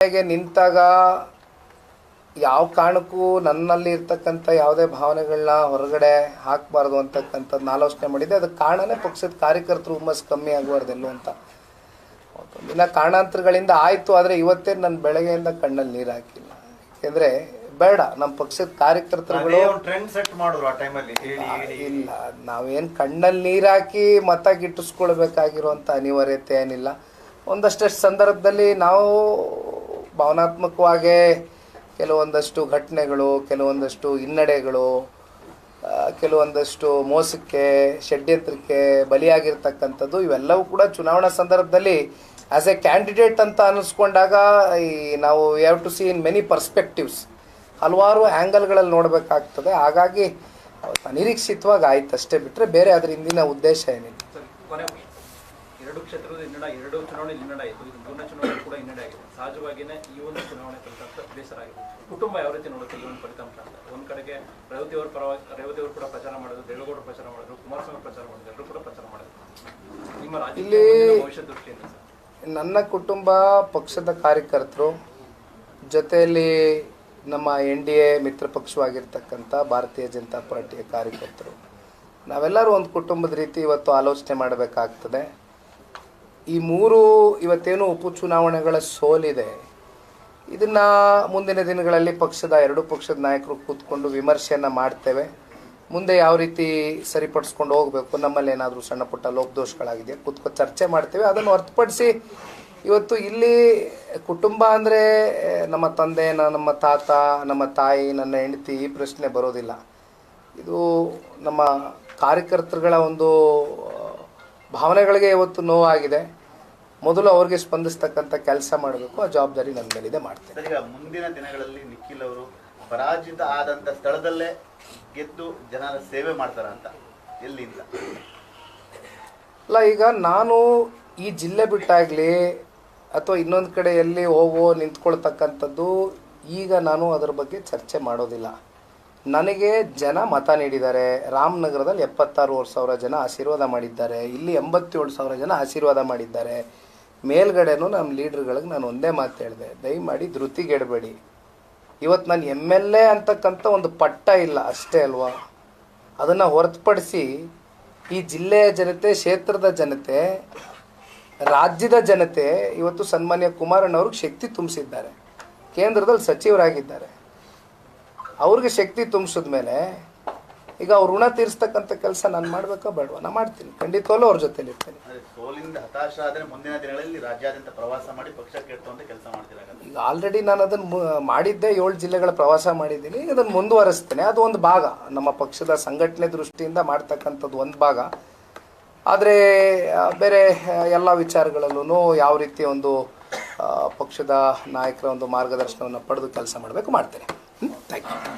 ಗೆ ನಿಂತಾಗ ಯಾವ ಕಾರಣಕ್ಕೂ ನನ್ನಲ್ಲಿ ಇರ್ತಕ್ಕಂಥ ಯಾವುದೇ ಭಾವನೆಗಳನ್ನ ಹೊರಗಡೆ ಹಾಕಬಾರ್ದು ಅಂತಕ್ಕಂಥದ್ದು ಆಲೋಚನೆ ಮಾಡಿದೆ ಅದಕ್ಕೆ ಕಾರಣನೇ ಪಕ್ಷದ ಕಾರ್ಯಕರ್ತರು ಹುಮ್ಮಸ್ ಕಮ್ಮಿ ಆಗಬಾರ್ದೆಲ್ಲೋ ಅಂತ. ಇನ್ನು ಕಾರಣಾಂತರಗಳಿಂದ ಆಯಿತು ಆದರೆ ಇವತ್ತೇ ನನ್ನ ಬೆಳಗ್ಗೆಯಿಂದ ಕಣ್ಣಲ್ಲಿ ನೀರು ಹಾಕಿಲ್ಲ. ಯಾಕೆಂದರೆ ಬೇಡ ನಮ್ಮ ಪಕ್ಷದ ಕಾರ್ಯಕರ್ತರುಗಳು ಇಲ್ಲ ನಾವೇನು ಕಣ್ಣಲ್ಲಿ ನೀರು ಹಾಕಿ ಮತ ಗಿಟ್ಟಿಸ್ಕೊಳ್ಬೇಕಾಗಿರುವಂಥ ಅನಿವಾರ್ಯತೆ ಏನಿಲ್ಲ. ಒಂದಷ್ಟು ಸಂದರ್ಭದಲ್ಲಿ ನಾವು ಭಾವನಾತ್ಮಕವಾಗಿ ಕೆಲವೊಂದಷ್ಟು ಘಟನೆಗಳು, ಕೆಲವೊಂದಷ್ಟು ಹಿನ್ನಡೆಗಳು ಕೆಲವೊಂದಷ್ಟು ಮೋಸಕ್ಕೆ, ಷಡ್ಯಂತ್ರಕ್ಕೆ ಬಲಿಯಾಗಿರ್ತಕ್ಕಂಥದ್ದು ಇವೆಲ್ಲವೂ ಕೂಡ ಚುನಾವಣಾ ಸಂದರ್ಭದಲ್ಲಿ ಆ್ಯಸ್ ಎ ಕ್ಯಾಂಡಿಡೇಟ್ ಅಂತ ಅನ್ನಿಸ್ಕೊಂಡಾಗ ಈ ನಾವು have to see in many perspectives ಹಲವಾರು ಆ್ಯಂಗಲ್ಗಳಲ್ಲಿ ನೋಡಬೇಕಾಗ್ತದೆ ಹಾಗಾಗಿ ಅನಿರೀಕ್ಷಿತವಾಗಿ ಆಯ್ತು ಅಷ್ಟೇ ಬಿಟ್ಟರೆ ಬೇರೆ ಅದ್ರ ಹಿಂದಿನ ಉದ್ದೇಶ ಏನಿಲ್ಲ. ಎರಡು ಕ್ಷೇತ್ರದ ಹಿನ್ನಡೆ ಎರಡು ಚುನಾವಣೆ ಹಿನ್ನಡೆ ಆಯಿತು. ಇದು ಮೂರನೇ ಚುನಾವಣೆ ಕೂಡ ಹಿನ್ನಡೆ ಆಗಿದೆ. ಸಹಜವಾಗಿಯೇ ಈ ಒಂದು ಚುನಾವಣೆ ಫಲಿತಾಂಶ ಬೇಸರ ಆಗಿದೆ ಕುಟುಂಬ ಯಾವ ರೀತಿ ನೋಡುತ್ತೆ ಈ ಒಂದು ಫಲಿತಾಂಶ ಅಂತ? ಒಂದು ಕಡೆಗೆ ರೇವತಿ ಅವರ ಪರವಾಗಿ ರೇವತಿ ಅವರು ಕೂಡ ಪ್ರಚಾರ ಮಾಡಿದ್ರು ದೇವೇಗೌಡರು ಪ್ರಚಾರ ಮಾಡಿದ್ರು ಕುಮಾರಸ್ವಾಮಿ ಪ್ರಚಾರ ಮಾಡಿದ್ರು ಎಲ್ಲರೂ ಕೂಡ ಪ್ರಚಾರ ಮಾಡಿದ್ರು. ನಿಮ್ಮ ಮುಂದಿನ ಭವಿಷ್ಯ ದೃಷ್ಟಿಯಿಂದ ಸರ್. ನನ್ನ ಕುಟುಂಬ ಪಕ್ಷದ ಕಾರ್ಯಕರ್ತರು ಜೊತೆಯಲ್ಲಿ ನಮ್ಮ ಎನ್ ಡಿ ಎ ಮಿತ್ರ ಪಕ್ಷವಾಗಿರ್ತಕ್ಕಂಥ ಭಾರತೀಯ ಜನತಾ ಪಾರ್ಟಿಯ ಕಾರ್ಯಕರ್ತರು ನಾವೆಲ್ಲರೂ ಒಂದು ಕುಟುಂಬದ ರೀತಿ ಇವತ್ತು ಆಲೋಚನೆ ಮಾಡಬೇಕಾಗ್ತದೆ. ಈ ಮೂರು ಇವತ್ತೇನು ಉಪಚುನಾವಣೆಗಳ ಸೋಲಿದೆ. ಇದನ್ನು ಮುಂದಿನ ದಿನಗಳಲ್ಲಿ ಪಕ್ಷದ ಎರಡು ಪಕ್ಷದ ನಾಯಕರು ಕೂತ್ಕೊಂಡು ವಿಮರ್ಶೆಯನ್ನು ಮಾಡ್ತೇವೆ. ಮುಂದೆ ಯಾವ ರೀತಿ ಸರಿಪಡಿಸ್ಕೊಂಡು ಹೋಗಬೇಕು? ನಮ್ಮಲ್ಲಿ ಏನಾದರೂ ಸಣ್ಣ ಪುಟ್ಟ ಲೋಪದೋಷಗಳಾಗಿದೆ ಕೂತ್ಕೊಂಡು ಚರ್ಚೆ ಮಾಡ್ತೇವೆ. ಅದನ್ನು ಹೊರತುಪಡಿಸಿ ಇವತ್ತು ಇಲ್ಲಿ ಕುಟುಂಬ ಅಂದರೆ ನಮ್ಮ ತಂದೆ ನಮ್ಮ ತಾತ, ನಮ್ಮ ತಾಯಿ, ನನ್ನ ಹೆಂಡತಿ ಈ ಪ್ರಶ್ನೆ ಬರೋದಿಲ್ಲ. ಇದು ನಮ್ಮ ಕಾರ್ಯಕರ್ತರುಗಳ ಒಂದು ಭಾವನೆಗಳಿಗೆ ಇವತ್ತು ನೋವಾಗಿದೆ. ಮೊದಲು ಅವ್ರಿಗೆ ಸ್ಪಂದಿಸ್ತಕ್ಕಂಥ ಕೆಲಸ ಮಾಡಬೇಕು ಆ ಜವಾಬ್ದಾರಿ ನನ್ನ ಮೇಲಿದೆ ಮಾಡ್ತೇನೆ. ಈಗ ಮುಂದಿನ ದಿನಗಳಲ್ಲಿ ನಿಖಿಲ್ ಅವರು ಪರಾಜಿತ ಆದಂತ ಸ್ಥಳದಲ್ಲೇ ಗೆದ್ದು ಜನರ ಸೇವೆ ಮಾಡ್ತಾರ ಅಂತ ಎಲ್ಲಿಂದ? ಅಲ್ಲ ಈಗ ನಾನು ಈ ಜಿಲ್ಲೆ ಬಿಟ್ಟಾಗಲಿ ಅಥವಾ ಇನ್ನೊಂದು ಕಡೆ ಎಲ್ಲಿ ಹೋಗೋ ನಿಂತ್ಕೊಳ್ತಕ್ಕಂಥದ್ದು ಈಗ ನಾನು ಅದರ ಬಗ್ಗೆ ಚರ್ಚೆ ಮಾಡೋದಿಲ್ಲ. ನನಗೆ ಜನ ಮತ ನೀಡಿದ್ದಾರೆ ರಾಮನಗರದಲ್ಲಿ ಎಪ್ಪತ್ತಾರು ಸಾವಿರ ಜನ ಆಶೀರ್ವಾದ ಮಾಡಿದ್ದಾರೆ, ಇಲ್ಲಿ ಎಂಬತ್ತೇಳು ಸಾವಿರ ಜನ ಆಶೀರ್ವಾದ ಮಾಡಿದ್ದಾರೆ. ಮೇಲ್ಗಡೆನೂ ನಮ್ಮ ಲೀಡ್ರ್ಗಳಿಗೆ ನಾನು ಒಂದೇ ಮಾತು ಹೇಳಿದೆ, ದಯಮಾಡಿ ಧೃತಿಗೆಡಬೇಡಿ. ಇವತ್ತು ನಾನು ಎಂ ಎಲ್ ಎ ಅಂತಕ್ಕಂಥ ಒಂದು ಪಟ್ಟ ಇಲ್ಲ, ಅಷ್ಟೇ ಅಲ್ವಾ? ಅದನ್ನು ಹೊರತುಪಡಿಸಿ ಈ ಜಿಲ್ಲೆಯ ಜನತೆ, ಕ್ಷೇತ್ರದ ಜನತೆ, ರಾಜ್ಯದ ಜನತೆ ಇವತ್ತು ಸನ್ಮಾನ್ಯ ಕುಮಾರಣ್ಣವ್ರಿಗೆ ಶಕ್ತಿ ತುಂಬಿಸಿದ್ದಾರೆ. ಕೇಂದ್ರದಲ್ಲಿ ಸಚಿವರಾಗಿದ್ದಾರೆ. ಅವ್ರಿಗೆ ಶಕ್ತಿ ತುಂಬಿಸಿದ ಮೇಲೆ ಈಗ ಅವ್ರು ಋಣ ತೀರಿಸ್ತಕ್ಕಂಥ ಕೆಲಸ ನಾನು ಮಾಡಬೇಕಾ ಬೇಡವಾ? ನಾನು ಮಾಡ್ತೀನಿ. ಖಂಡಿತವಲ್ಲೂ ಅವ್ರ ಜೊತೆಲಿ ಇರ್ತೀನಿ. ಸೋಲಿಂದ ಹತಾಶ ಆದ್ರೆ ಮುಂದಿನ ದಿನಗಳಲ್ಲಿ ರಾಜ್ಯಾದ್ಯಂತ ಪ್ರವಾಸ ಮಾಡಿ ಪಕ್ಷ ಕೆಟ್ಟುವಂತ ಕೆಲಸ ಮಾಡ್ತೀರಾ ಈಗ ಆಲ್ರೆಡಿ ನಾನು ಅದನ್ನು ಮಾಡಿದ್ದೆ ಏಳು ಜಿಲ್ಲೆಗಳ ಪ್ರವಾಸ ಮಾಡಿದ್ದೀನಿ. ಅದನ್ನು ಮುಂದುವರಿಸ್ತೇನೆ. ಅದು ಒಂದು ಭಾಗ. ನಮ್ಮ ಪಕ್ಷದ ಸಂಘಟನೆ ದೃಷ್ಟಿಯಿಂದ ಮಾಡ್ತಕ್ಕಂಥದ್ದು ಒಂದು ಭಾಗ. ಆದರೆ ಬೇರೆ ಎಲ್ಲ ವಿಚಾರಗಳಲ್ಲೂ ಯಾವ ರೀತಿ ಒಂದು ಪಕ್ಷದ ನಾಯಕರ ಒಂದು ಮಾರ್ಗದರ್ಶನವನ್ನು ಪಡೆದು ಕೆಲಸ ಮಾಡಬೇಕು ಮಾಡ್ತೇನೆ. Thank you